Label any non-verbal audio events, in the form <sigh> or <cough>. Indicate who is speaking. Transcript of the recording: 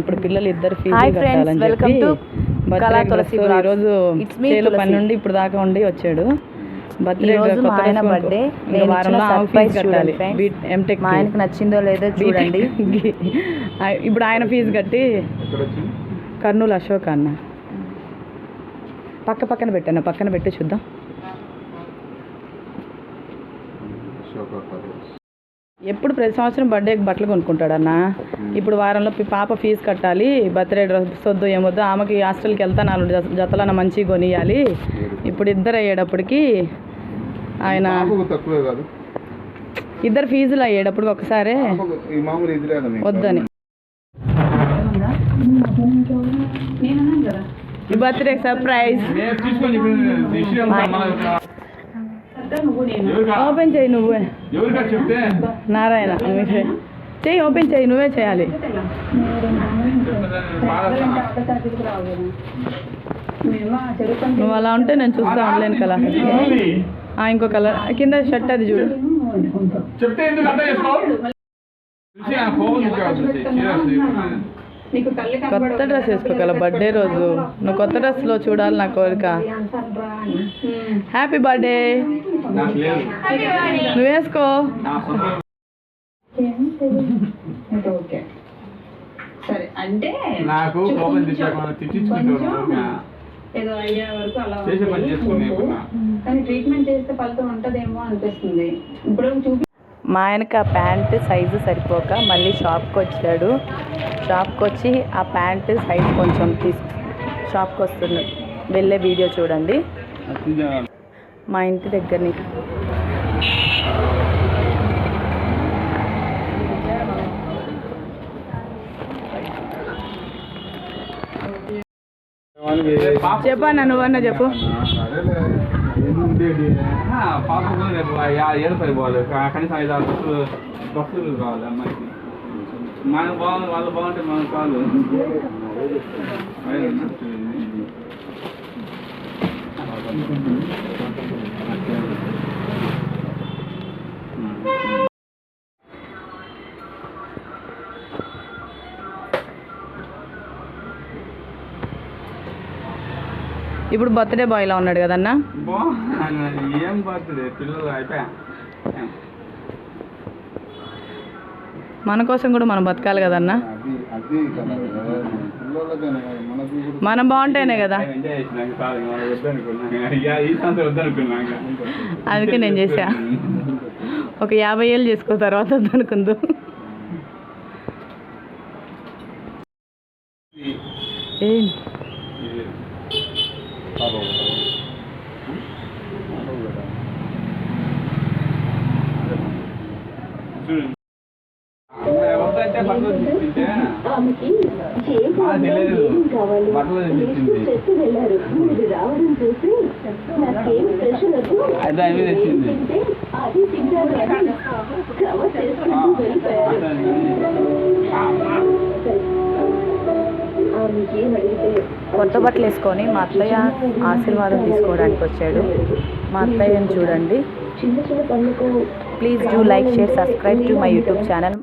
Speaker 1: ఇప్పుడు పిల్లలు ఇద్దరు ఫీజు కట్టాలని చెప్పి. ఈరోజు చేలో పని. నుండి ఇప్పుడు దాకా ఉండి వచ్చాడు. బర్త్డే
Speaker 2: ఆయనకు నచ్చిందో లేదో చూడండి. <laughs>
Speaker 1: ఇప్పుడు ఆయన ఫీజు కట్టి కర్నూలు అశోక్ అన్న. పక్క పక్కన పెట్టాను పక్కన పెట్టి చూద్దాం. ఎప్పుడు ప్రతి సంవత్సరం బర్త్డేకి బట్టలు కొనుక్కుంటాడు అన్న ఇప్పుడు వారంలో పాప ఫీజు కట్టాలి బర్త్డే డ్రెస్ వద్దు ఏమొద్దు ఆమెకి హాస్టల్కి వెళ్తా నాలుగు జత- జతలన్న మంచిగా కొనియాలి. ఇప్పుడు ఇద్దరు అయ్యేటప్పటికి ఆయన
Speaker 3: పాపకు తక్కువే కాదు.
Speaker 1: ఇద్దరు ఫీజులు అయ్యేటప్పుడు ఒకసారి వద్దని. ఈ బర్త్డే సర్ప్రైజ్ ఓపెన్ చేయి నువ్వే. నారాయణ నువ్వే చెయ్యి ఓపెన్ చేయి నువ్వే చేయాలి. నువ్వు అలా ఉంటే నేను చూస్తా ఉండలేను కదా ఆ, ఇంకో కలర్. కింద షర్ట్ అది చూడు.
Speaker 4: చెప్తే ఎందుకు అర్థం చేసుకో? చూసి ఆ ఫోన్
Speaker 1: కొత్త డ్రెస్ వేసుకోగల బర్త్డే రోజు. నువ్వు కొత్త డ్రెస్లో చూడాలి నా కోరిక. హ్యాపీ బర్త్డే
Speaker 4: నాకు
Speaker 5: సరే అంటే
Speaker 4: కోపం తెచ్చాక తెచ్చించుకుంటాను
Speaker 5: ఏదో అయ్యే వరకు అలా
Speaker 4: చేసే పని చేసుకుని
Speaker 5: కానీ ట్రీట్మెంట్ చేస్తే ఫలితం ఉంటదేమో అనిపిస్తుంది. ఇప్పుడు చూపి
Speaker 1: మా ఆయనకి ఆ ప్యాంట్ సైజు సరిపోక మళ్ళీ షాప్కి వచ్చాడు. షాప్కి వచ్చి ఆ ప్యాంట్ సైజ్ కొంచెం తీసు షాప్కి వస్తుంది వెళ్ళే వీడియో చూడండి. మా ఇంటి దగ్గరని. చెప్పన్నా నువ్వన్నా చెప్పు.
Speaker 3: సరేలే ఏముండేది
Speaker 4: ఏడు సరిపోవాలి కనీసం ఐదు ఆరు బస్సులు బస్సులు కావాలి అమ్మాయికి. మన బాగుంది వాళ్ళు బాగుంటే మన కాదు
Speaker 1: ఇప్పుడు బర్త్డే బాయ్లా ఉన్నాడు కదన్నా?
Speaker 4: ఏం బర్త్డే పిల్లలు అయిపోయా?
Speaker 1: మన కోసం కూడా మనం బతకాలి కదన్నా? మనం బాగుంటేనే కదా. అందుకే నేను చేశా. ఒక యాభై ఏళ్ళు చేసుకో తర్వాత ఏం
Speaker 4: నాకు
Speaker 1: కొత్త బట్టలు వేసుకొని మా అత్తయ్య ఆశీర్వాదం తీసుకోవడానికి వచ్చాడు. మా అత్తయ్యని చూడండి. Please do like share subscribe to my YouTube channel